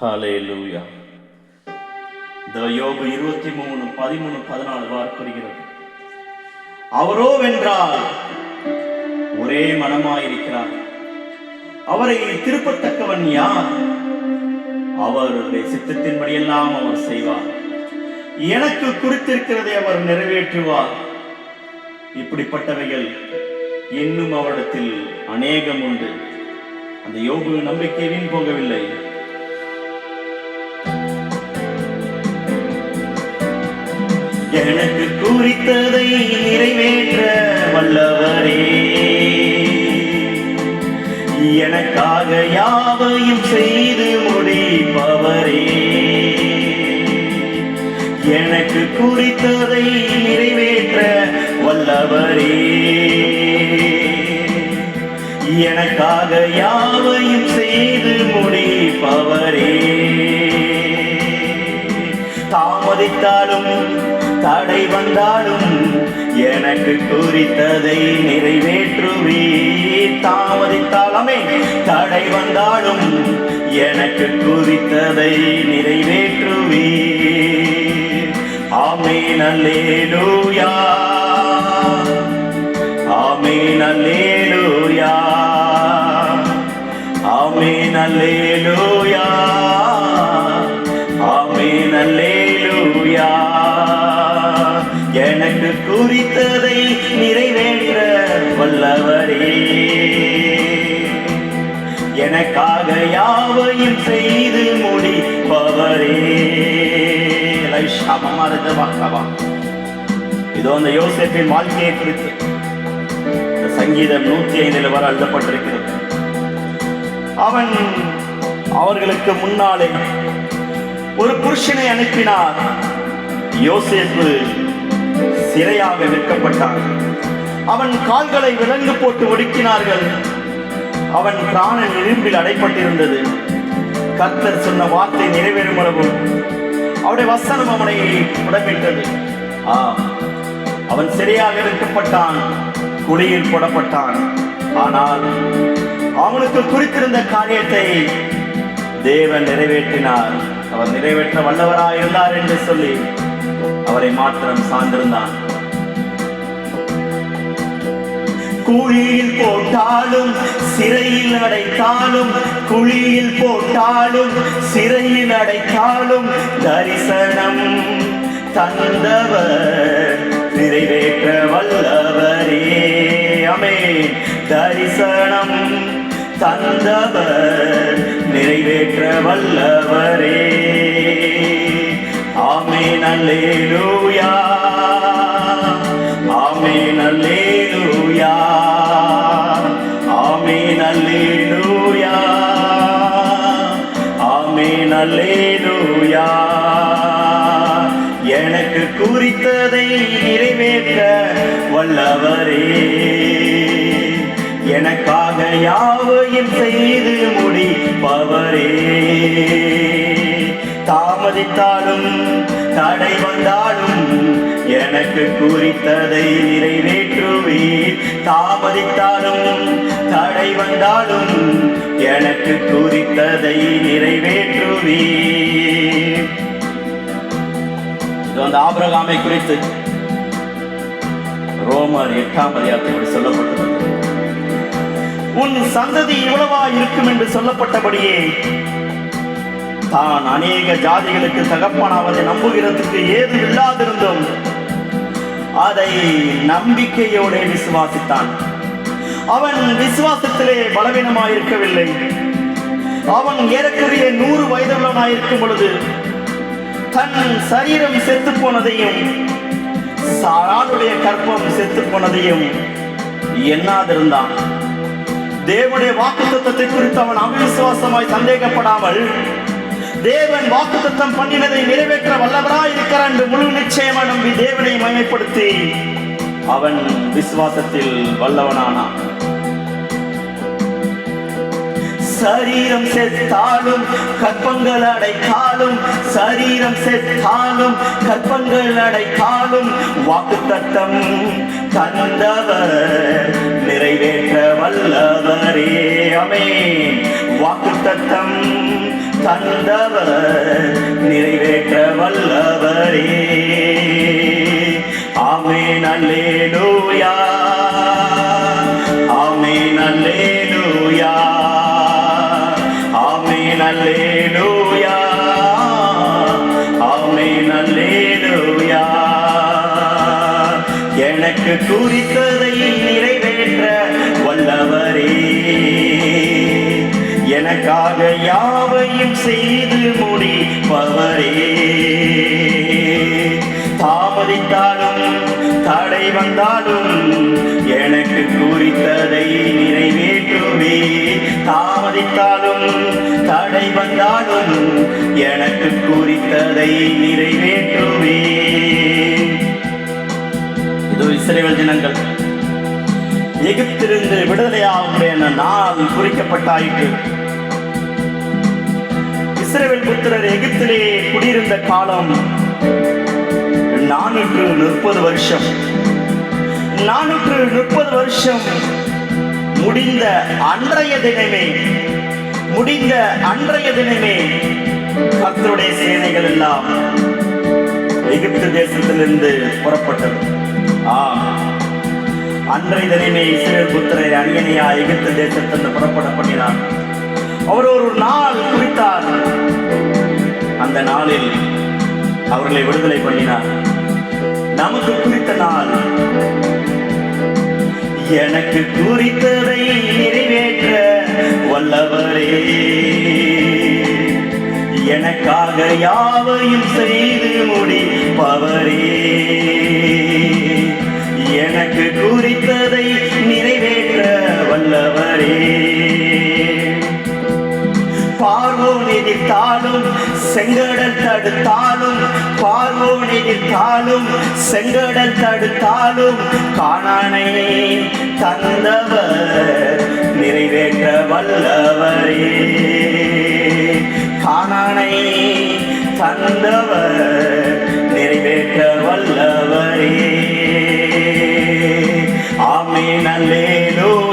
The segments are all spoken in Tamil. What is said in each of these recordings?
ஹalleluya இந்த யோபு இருபத்தி மூணு பதிமூணு பதினாலு வார்த்தைகிறது அவரோ வென்றால் ஒரே மனமாயிருக்கிறார். அவரை திருப்பத்தக்கவன் யார்? அவருடைய சித்தத்தின்படியெல்லாம் அவர் செய்வார். எனக்கு குறித்திருக்கிறதை அவர் நிறைவேற்றுவார். இப்படிப்பட்டவைகள் இன்னும் அவரிடத்தில் அநேகம் உண்டு அந்த யோகு நம்பிக்கை வீண் போகவில்லை. எனக்கு குறித்ததை நிறைவேற்ற வல்லவரே. எனக்காக யாவையும் செய்து முடிப்பவரே. எனக்கு குறித்ததை நிறைவேற்ற வல்லவரே. எனக்காக யாவையும் செய்து முடிப்பவரே. தாமதித்தாலும் தடை வந்தாலும் எனக்கு குறித்ததை நிறைவேற்றுவே தாமதித்தாலமே தடை வந்தாலும் எனக்கு குறித்ததை நிறைவேற்றுவே ஆமேன் அல்லேலூயா. குறித்ததை நிறைவேற்ற வல்லவரே. எனக்காக யாவையும் செய்து முடிப்பவரே. லைஷாமமாரத வாக்கவா இதோ அந்த யோசிப்பின் வாழ்க்கையை குறித்து. இந்த சங்கீதம் நூத்தி ஐந்தில் வர எழுதப்பட்டிருக்கிறது அவன் அவர்களுக்கு முன்னாலே ஒரு புருஷனை அனுப்பினார். யோசேப்பு சிறையாக விற்கப்பட்டான் அவன் கால்களை விலங்கு போட்டு ஒடுக்கினார்கள். அவன் பிராணன் இரும்பில் அடைப்பட்டிருந்தது. கர்த்தர் சொன்ன வார்த்தை நிறைவேறும் அளவும் அவருடைய வசனம் அவனை உடம்பிட்டது ஆ அவன் சிறையாக இருக்கப்பட்டான் குடியில் போடப்பட்டான். ஆனால் அவனுக்கு குறித்திருந்த காரியத்தை தேவன் நிறைவேற்றினார். அவர் நிறைவேற்ற வல்லவராய் இருந்தார் என்று சொல்லி அவரை மாத்திரம் சார்ந்திருந்தான். குழியில் போட்டாலும் சிறையில் அடைத்தாலும் குழியில் போட்டாலும் சிறையில் அடைத்தாலும் தரிசனம் தந்தவர் நிறைவேற்ற வல்லவரே. அமே தரிசனம் தந்தவர் நிறைவேற்ற வல்லவரே. ஆமேன் அல்லேலூயா. ஆமேன் அல்லேலூயா. ஆமேன் அல்லேலூயா. ஆமேன் அல்லேலூயா. எனக்கு குறித்ததை நிறைவேற்ற வல்லவரே. எனக்காக யாவையும் செய்து முடிப்பவரே. தாமதித்தாலும் தடை வந்தாலும் எனக்கு குறித்ததை நிறைவேற்றுவீர் தாமதித்தாலும் தடை வந்தாலும் எனக்கு குறித்ததை நிறைவேற்றுவீர் இது வந்து ஆபிரகாமை குறித்து ரோமர் எட்டாம் அதிகாரத்தில் சொல்லப்பட்டுள்ளது உன் சந்ததி இவ்வளவா இருக்கும் என்று சொல்லப்பட்டபடியே தான் அநேக ஜாதிகளுக்கு தகப்பனாவதை நம்புகிறதுக்கு ஏது இல்லாதிருந்தும் அதை நம்பிக்கையோட விசுவாசித்தான். அவன் விசுவாசத்திலே பலவீனமாயிருக்கவில்லை. அவன் ஏறக்குறைய நூறு வயதுள்ளவனாயிருக்கும் பொழுது தன் சரீரம் செத்து போனதையும் சாராளுடைய கற்பம் செத்து போனதையும் எண்ணாதிருந்தான். தேவனுடைய வாக்குத்தத்தத்தை குறித்து அவன் அவிசுவாசமாய் சந்தேகப்படாமல் தேவன் வாக்குத்தத்தம் பண்ணினதை நிறைவேற்ற வல்லவராய் இருக்கிறான் என்று முழு நிச்சயமா நம்பி தேவனை மயமைப்படுத்தி அவன் விசுவாசத்தில் வல்லவனானான் சரீரம் செத்தாலும் கற்பங்கள் அடைத்தாலும் சரீரம் செத்தாலும் கற்பங்கள் அடைத்தாலும் வாக்குத்தத்தம் தந்தவர் நிறைவேற்ற வல்லவரே. அமே வாக்குத்தத்தம் தந்தவர் நிறைவேற்ற வல்லவரே. ஆமென் அல்லேலூயா. ஆமென் அல்லேலூயா. ஆமென் அல்லேலூயா. ஆமென் அல்லேலூயா. எனக்கு குறித்ததை ஆக யாவையும் செய்து முடிப்பவரே. தாமதித்தாலும் தடை வந்தாலும் எனக்கு குறித்ததை நிறைவேற்றுமே. தாமதித்தாலும் தடை வந்தாலும் எனக்கு குறித்ததை நிறைவேற்றுமே. இது இஸ்ரேல் ஜனங்கள் எகிப்திலிருந்து என நாள் குறிக்கப்பட்டாயிற்று. இஸ்ரேல் புத்திரர் எகிப்திலே குடியிருந்த காலம் நானூற்று முப்பது வருஷம். நானூற்று முப்பது வருஷம் முடிந்த அன்றைய தினமே முடிந்த அன்றைய தினமே கர்த்தருடைய சேனைகள் எல்லாம் எகிப்து தேசத்திலிருந்து புறப்பட்டது. ஆம். அன்றைய தினமே இஸ்ரேல் புத்திரை அணியனியா எகிப்து தேசத்திலிருந்து புறப்பட பண்ணினான் அவர் ஒரு நாள் குறித்தார். அந்த நாளில் அவர்களை விடுதலை பண்ணினார். நமக்கு குறித்த நாள். எனக்கு குறித்ததை நிறைவேற்ற வல்லவரே. எனக்காக யாவையும் செய்து முடிப்பவரே. எனக்கு குறித்ததை நிறைவேற்ற வல்லவரே. பார்வோன் எதிர்த்தாலும் செங்கடல் தடுத்தாலும் பார்வோன் எதிர்த்தாலும் செங்கடல் தடுத்தாலும் காணானை தந்தவர் நிறைவேற்ற வல்லவரே. காணானை தந்தவர் நிறைவேற்ற வல்லவரே. ஆமே அல்லேலூயா.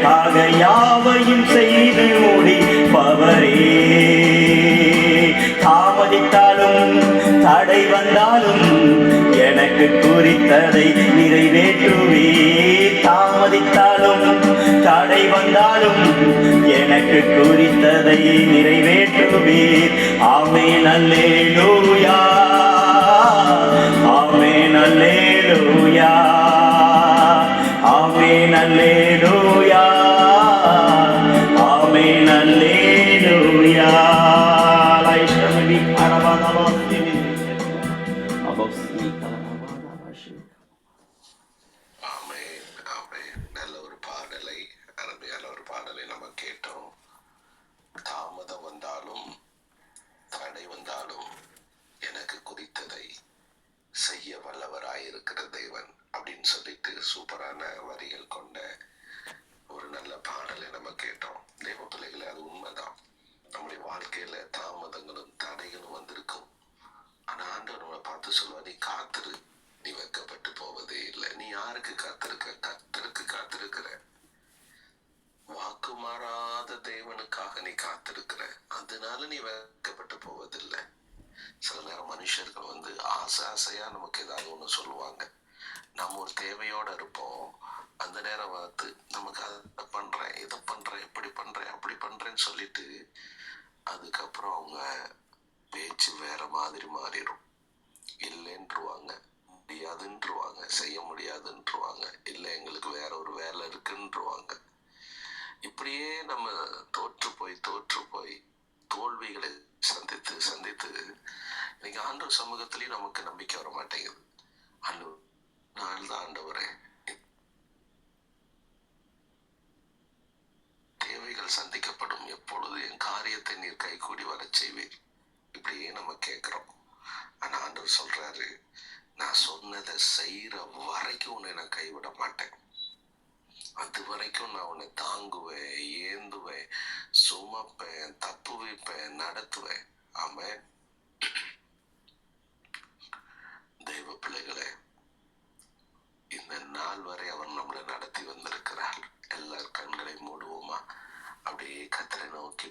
எனக்காக யாவையும் செய்து முடிப்பவரே. தாமதித்தாலும் தடை வந்தாலும் எனக்கு குறித்ததை நிறைவேற்றுவே. தாமதித்தாலும் தடை வந்தாலும் எனக்கு குறித்ததை நிறைவேற்றுவே. ஆமே நல்லே லூயா அப்படின்னு சூப்பரான வரிகள் கொண்ட ஒரு நல்ல பாடலை நம்ம கேட்டோம். தேவ பிள்ளைகளை அது உண்மைதான். நம்முடைய வாழ்க்கையில தாமதங்களும் தடைகளும் வந்திருக்கும். ஆனா ஆண்டவர் நம்மளை பார்த்து சொல்லுவா நீ காத்திரு. நீ வைக்கப்பட்டு போவதே இல்லை. நீ யாருக்கு காத்திருக்க? கத்தருக்கு காத்திருக்கிற. வாக்கு மாறாத தேவனுக்காக நீ காத்திருக்கிற. அதனால நீ வைக்கப்பட்டு போவதில்லை. சில நேரம் மனுஷர்கள் வந்து ஆசை ஆசையா நமக்கு ஏதாவது ஒண்ணு சொல்லுவாங்க. நம்ம ஒரு தேவையோட இருப்போம். அந்த நேரம் பார்த்து நமக்கு அதை பண்றேன் இதை பண்றேன் இப்படி பண்றேன் அப்படி பண்றேன்னு சொல்லிட்டு அதுக்கப்புறம் அவங்க பேச்சு வேற மாதிரி மாறிடும். இல்லைன்றுவாங்க. முடியாதுன்றுவாங்க. செய்ய முடியாதுன்றுவாங்க. இல்லை எங்களுக்கு வேற ஒரு வேலை இருக்குன்றுவாங்க. இப்படியே நம்ம தோற்று போய் தோற்று போய் தோல்விகளை சந்தித்து சந்தித்து இன்னைக்கு ஆண்டவர் சமூகத்திலையும் நமக்கு நம்பிக்கை வர மாட்டேங்குது சந்திக்கப்படும் எப்பொழுது என் காரியத்தை நீர் கைகூடி வர செய்வீர் இப்படியே நம்ம கேட்குறோம். ஆனால் ஆண்டவர் சொல்கிறாரு நான் சொன்னதை செய்கிற வரைக்கும் உன்னை நான் கைவிட மாட்டேன். அது வரைக்கும் நான் உன்னை தாங்குவேன் ஏந்துவேன் சுமப்பேன் தப்பு வைப்பேன் நடத்துவேன். ஆமாம் தெய்வ பிள்ளைகளே இந்த நாள் வரை அவர் நம்மளை நடத்தி வந்திருக்கிறார். எல்லார் கண்களை மூடுவோமா? அப்படியே கத்தரை நோக்கி